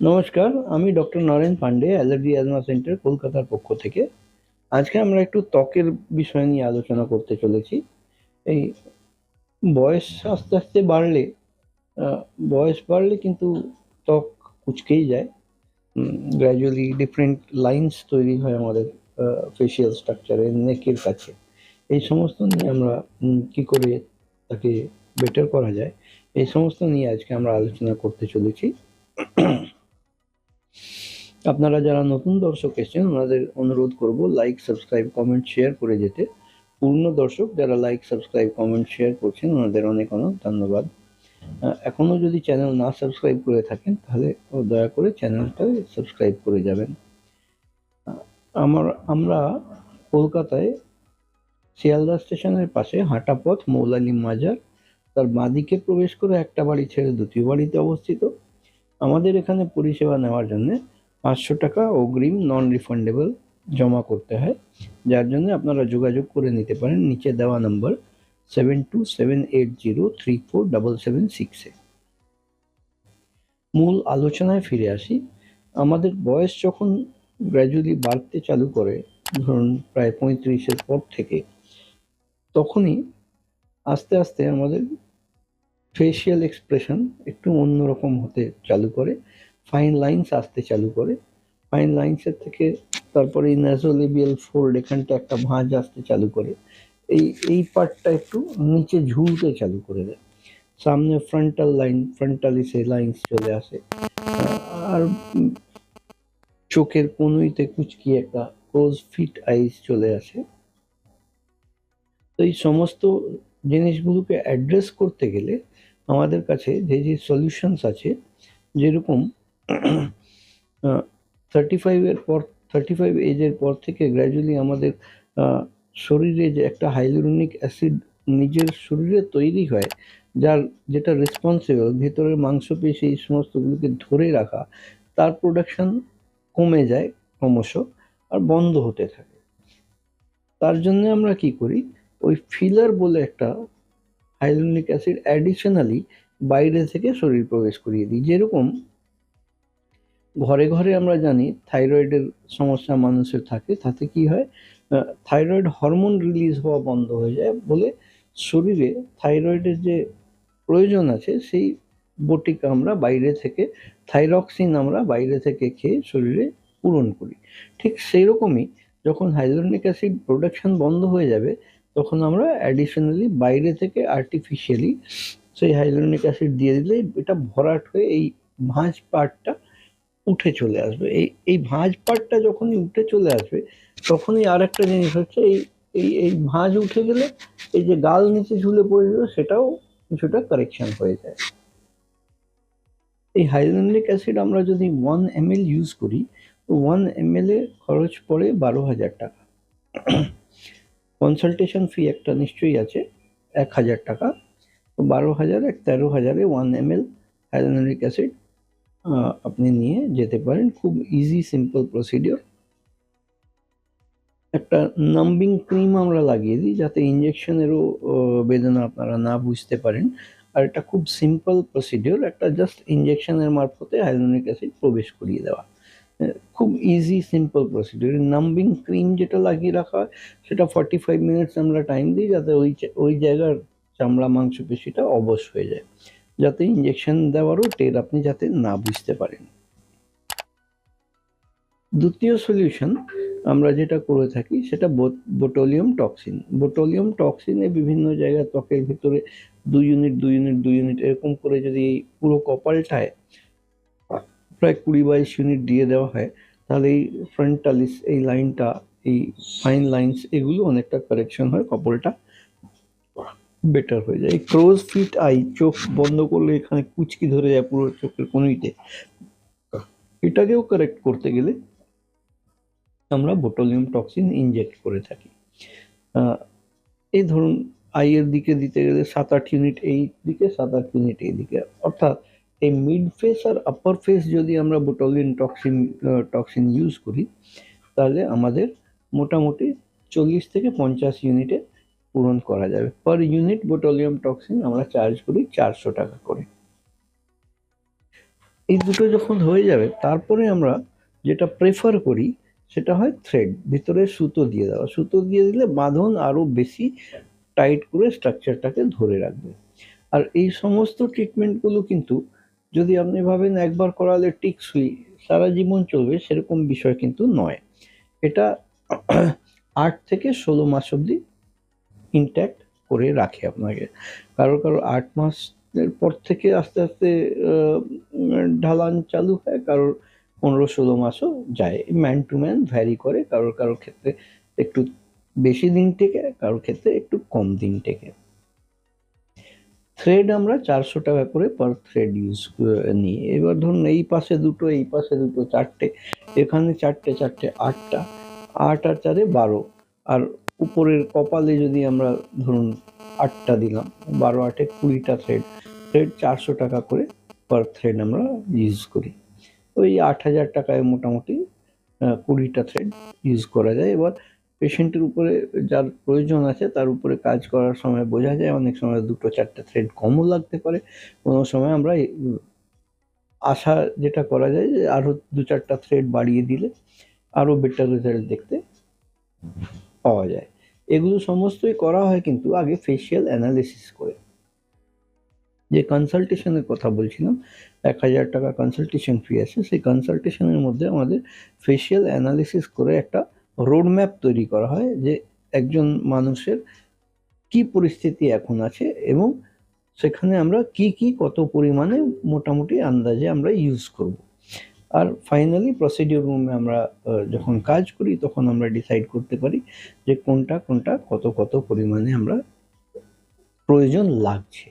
নমস্কার, আমি doctor Naren Pandey, allergy asthma centre, কলকাতার পক্ষ থেকে। আজকে আমরা একটু ত্বকের বিষয় নিয়ে আলোচনা করতে চলেছি। এই বয়স আস্তে আস্তে বাড়লে বয়স বাড়লে কিন্তু ত্বক কুচকেই যায়। গ্র্যাজুয়ালি ডিফারেন্ট লাইন্স তৈরি হয় আমাদের ফেসিয়াল স্ট্রাকচারে নেকের কাছে। এই সমস্ত নিয়ে আমরা কি করে তাকে বেটার করা যায়, এই সমস্ত নিয়ে আজকে আমরা আলোচনা করতে চলেছি। আপনারা যারা নতুন দর্শক এসেছেন, ওনাদের অনুরোধ করব লাইক সাবস্ক্রাইব কমেন্ট শেয়ার করে যেতে। পূর্ণ দর্শক যারা লাইক সাবস্ক্রাইব কমেন্ট শেয়ার করছেন, ওনাদের অনেক অনেক ধন্যবাদ। এখনও যদি চ্যানেল না সাবস্ক্রাইব করে থাকেন, তাহলে দয়া করে চ্যানেলটা সাবস্ক্রাইব করে যাবেন। আমার, আমরা কলকাতায় শিয়ালদা স্টেশনের পাশে হাঁটা পথ মৌলালি মাজার, তার বাঁদিকে প্রবেশ করে একটা বাড়ি ছেড়ে দ্বিতীয় বাড়িতে অবস্থিত। আমাদের এখানে পরিষেবা নেওয়ার জন্য পাঁচশো টাকা অগ্রিম নন রিফান্ডেবল জমা করতে হয়। যার জন্য আপনারা যোগাযোগ করে নিতে পারেন। নিচে দেওয়া number seven two seven eight zero three four double seven সিক্সে মূল আলোচনায় ফিরে আসি। আমাদের বয়স যখন গ্র্যাজুয়ালি বাড়তে চালু করে, ধরুন প্রায় পঁয়ত্রিশের পর থেকে, তখনই আস্তে আস্তে আমাদের ফেসিয়াল এক্সপ্রেশন একটু অন্যরকম হতে চালু করে। ফাইন লাইন্স আসতে চালু করে। ফাইন লাইন্সের থেকে তারপরে এই ন্যাজোলেবিয়াল ফোল্ড এখানটা একটা ভাঁজ আসতে চালু করে। এই এই পার্টটা একটু নিচে ঝুলতে চালু করে দেয়। সামনে ফ্রন্টাল লাইন ফ্রন্টালিসে লাইন্স চলে আসে। আর চোখের কনুইতে কুচকি একটা ক্লোজ ফিট আইস চলে আসে। তো এই সমস্ত জিনিসগুলোকে অ্যাড্রেস করতে গেলে আমাদের কাছে যে যে সলিউশনস আছে, যেরকম থার্টি ফাইভের পর থার্টি ফাইভ এজের পর থেকে গ্র্যাজুয়ালি আমাদের শরীরে যে একটা হাইলোরনিক অ্যাসিড নিজের শরীরে তৈরি হয়, যার যেটা রেসপন্সিবল ভেতরের মাংসপেশি এই সমস্তগুলোকে ধরে রাখা, তার প্রোডাকশন কমে যায় ক্রমশ আর বন্ধ হতে থাকে। তার জন্য আমরা কি করি, ওই ফিলার বলে একটা হাইলোনিক অ্যাসিড অ্যাডিশনালি বাইরে থেকে শরীর প্রবেশ করিয়ে দিই। যেরকম ঘরে ঘরে আমরা জানি থাইরয়েডের সমস্যা মানুষের থাকে, তাতে কি হয়? থাইরয়েড হরমোন রিলিজ হওয়া বন্ধ হয়ে যায় বলে শরীরে থাইরয়েডের যে প্রয়োজন আছে সেই বটিকা আমরা বাইরে থেকে, থাইরক্সিন আমরা বাইরে থেকে খেয়ে শরীরে পূরণ করি। ঠিক সেই রকমই যখন হাইলোনিক অ্যাসিড প্রোডাকশন বন্ধ হয়ে যাবে, তখন আমরা অ্যাডিশনালি বাইরে থেকে আর্টিফিশিয়ালি সেই হাইলোনিক অ্যাসিড দিয়ে দিলে এটা ভরাট হয়ে এই ভাঁজ পার্টটা উঠে চলে আসবে। এই এই ভাঁজ পার্টটা যখনই উঠে চলে আসবে, তখনই আর একটা জিনিস হচ্ছে এই এই এই ভাঁজ উঠে গেলে এই যে গাল নিচে ঝুলে পড়েছিল সেটাও কিছুটা কারেকশন হয়ে যায়। এই হাইলোনিক অ্যাসিড আমরা যদি ওয়ান এম ইউজ করি, তো ওয়ান এম এ খরচ পড়ে বারো হাজার টাকা। কনসালটেশন ফি একটা নিশ্চয়ই আছে, এক হাজার টাকা। তো বারো হাজার এক তেরো হাজারে one M L hyaluronic acid আপনি নিয়ে যেতে পারেন। খুব ইজি সিম্পল প্রসিডিওর একটা নাম্বিং ক্রিম আমরা লাগিয়ে দিই, যাতে ইঞ্জেকশনেরও বেদনা আপনারা না বুঝতে পারেন। আর এটা খুব সিম্পল প্রসিডিওর একটা জাস্ট ইঞ্জেকশনের মারফতে হাইলোনিক অ্যাসিড প্রবেশ করিয়ে দেওয়া। খুব easy simple procedure numbing cream যেটা লাগিয়ে রাখা হয়, সেটা ফর্টি ফাইভ মিনিটস আমরা টাইম দিই, যাতে ওই ওই জায়গার চামড়া, মাংসপেশিটা অবশ হয়ে যায়। যাতে ইঞ্জেকশন দেওয়ারও টের আপনি যাতে না বুঝতে পারেন। দ্বিতীয় সলিউশন আমরা যেটা করে থাকি সেটা বোটোলিয়াম টক্সিন বোটোলিয়াম টক্সিনে বিভিন্ন জায়গায় ত্বকের ভিতরে দুই ইউনিট দুই ইউনিট দুই ইউনিট এরকম করে যদি এই পুরো কপালটায় প্রায় কুড়ি বাইশ ইউনিট দিয়ে দেওয়া হয়, তাহলে এই ফ্রন্টালিস এই লাইনটা এই ফাইন লাইন্স এগুলো অনেকটা কারেকশন হয় কপালটা বেটার হয়ে যায়। ক্রোজ ফিট আই চোখ বন্ধ করলে এখানে কুচকি ধরে যায় পুরো চোখের কনুইতে এটাকেও কারেক্ট করতে গেলে আমরা বোটোলিয়াম টক্সিন ইনজেক্ট করে থাকি। এই ধরুন আইয়ের দিকে দিতে গেলে সাত আট ইউনিট এই দিকে, সাত আট ইউনিট এই দিকে। অর্থাৎ এই মিড ফেস আর আপার ফেস যদি আমরা বোটোলিয়াম টক্সিন টক্সিন ইউজ করি, তাহলে আমাদের মোটামুটি চল্লিশ থেকে পঞ্চাশ ইউনিটে পূরণ করা যাবে। পার ইউনিট বোটোলিয়াম টক্সিন আমরা চার্জ করি চারশো টাকা করে। এই দুটো যখন হয়ে যাবে, তারপরে আমরা যেটা প্রেফার করি, সেটা হয় থ্রেড ভিতরে সুতো দিয়ে দেওয়া। সুতো দিয়ে দিলে বাঁধন আরও বেশি টাইট করে স্ট্রাকচারটাকে ধরে রাখবে। আর এই সমস্ত ট্রিটমেন্টগুলো কিন্তু যদি আপনি ভাবেন একবার করালে টিকসই, সারা জীবন চলবে, সেরকম বিষয় কিন্তু নয়। এটা আট থেকে ষোলো মাস অবধি ইনট্যাক্ট করে রাখে আপনাকে। কারও কারও আট মাসের পর থেকে আস্তে আস্তে ঢালান চালু হয় কারোর পনেরো ষোলো মাসও যায়। ম্যান টু ম্যান ভ্যারি করে কারোর কারোর ক্ষেত্রে একটু বেশি দিন থেকে কারোর ক্ষেত্রে একটু কম দিন থেকে থ্রেড আমরা চারশো টাকা করে পার থ্রেড ইউজ নিই। এবার ধরুন এই পাশে দুটো, এই পাশে দুটো, চারটে, এখানে চারটে চারটে, আটটা, আট আর চারে বারো। আর উপরের কপালে যদি আমরা ধরুন আটটা দিলাম, বারো আটে কুড়িটা থ্রেড থ্রেড চারশো টাকা করে পার থ্রেড আমরা ইউজ করি। ওই আট হাজার টাকায় মোটামুটি কুড়িটা থ্রেড ইউজ করা যায়। এবার পেশেন্টের উপরে যার প্রয়োজন আছে, তার উপরে কাজ করার সময় বোঝা যায়। অনেক সময় দুটো চারটে থ্রেড কমও লাগতে পারে। কোনো সময় আমরা আশা যেটা করা যায় যে আরও দু চারটা থ্রেড বাড়িয়ে দিলে আরও বেটার রেজাল্ট দেখতে পাওয়া যায়। এগুলো সমস্তই করা হয় কিন্তু আগে ফেসিয়াল অ্যানালিসিস করে। যে কনসালটেশনের কথা বলছিলাম, এক হাজার টাকা কনসালটেশন ফি আছে, সেই কনসালটেশনের মধ্যে আমাদের ফেসিয়াল অ্যানালিসিস করে একটা রোডম্যাপ তৈরি করা হয় যে একজন মানুষের কি পরিস্থিতি এখন আছে এবং সেখানে আমরা কি কি, কত পরিমাণে মোটামুটি আন্দাজে আমরা ইউজ করব। আর ফাইনালি প্রসিডিওর রুমে আমরা যখন কাজ করি, তখন আমরা ডিসাইড করতে পারি যে কোনটা কোনটা কত কত পরিমাণে আমরা প্রয়োজন লাগছে।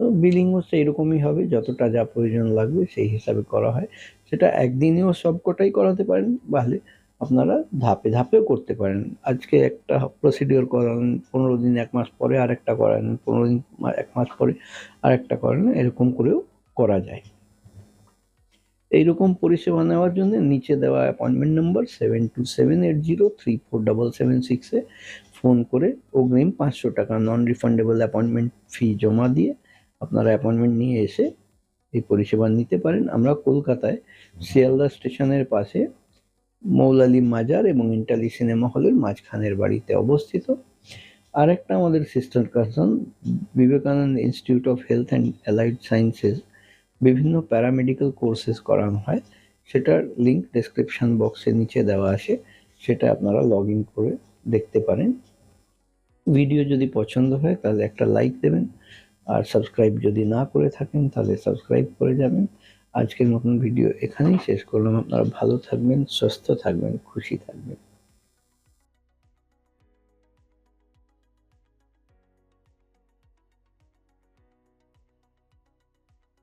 তো বিলিংও সেই রকমই হবে, যতটা যা প্রয়োজন লাগবে সেই হিসাবে করা হয়। সেটা একদিনেও সবকটাই করাতে পারেন তাহলে আপনারা ধাপে ধাপেও করতে পারেন। আজকে একটা প্রসিডিওর করালেন পনেরো দিন, এক মাস পরে আরেকটা করালেন পনেরো দিন, এক মাস পরে আরেকটা করালেন এরকম করেও করা যায়। এইরকম পরিষেবা নেওয়ার জন্য নিচে দেওয়া appointment number seven two seven eight zero three four double seven সিক্সে ফোন করে অগ্রিম পাঁচশো টাকা নন রিফান্ডেবল অ্যাপয়েন্টমেন্ট ফি জমা দিয়ে আপনারা অ্যাপয়েন্টমেন্ট নিয়ে এসে এই পরিষেবা নিতে পারেন। আমরা কলকাতায় শিয়ালদা স্টেশনের পাশে মৌলালি মাজার এবং ইন্টালি সিনেমা হলের মাঝখানের বাড়িতে অবস্থিত। আরেকটা আমাদের sister Curzon Vivekananda institute of health and allied sciences বিভিন্ন প্যারামেডিক্যাল কোর্সেস করানো হয়। সেটার লিঙ্ক ডেসক্রিপশন বক্সের নিচে দেওয়া আছে। সেটা আপনারা লগ ইন করে দেখতে পারেন। ভিডিও যদি পছন্দ হয়, তাহলে একটা লাইক দেবেন। আর সাবস্ক্রাইব যদি না করে থাকেন, তাহলে সাবস্ক্রাইব করে যাবেন। আজকের মতন ভিডিও এখানেই শেষ করলাম। আপনারা ভালো থাকবেন, সুস্থ থাকবেন, খুশি থাকবেন।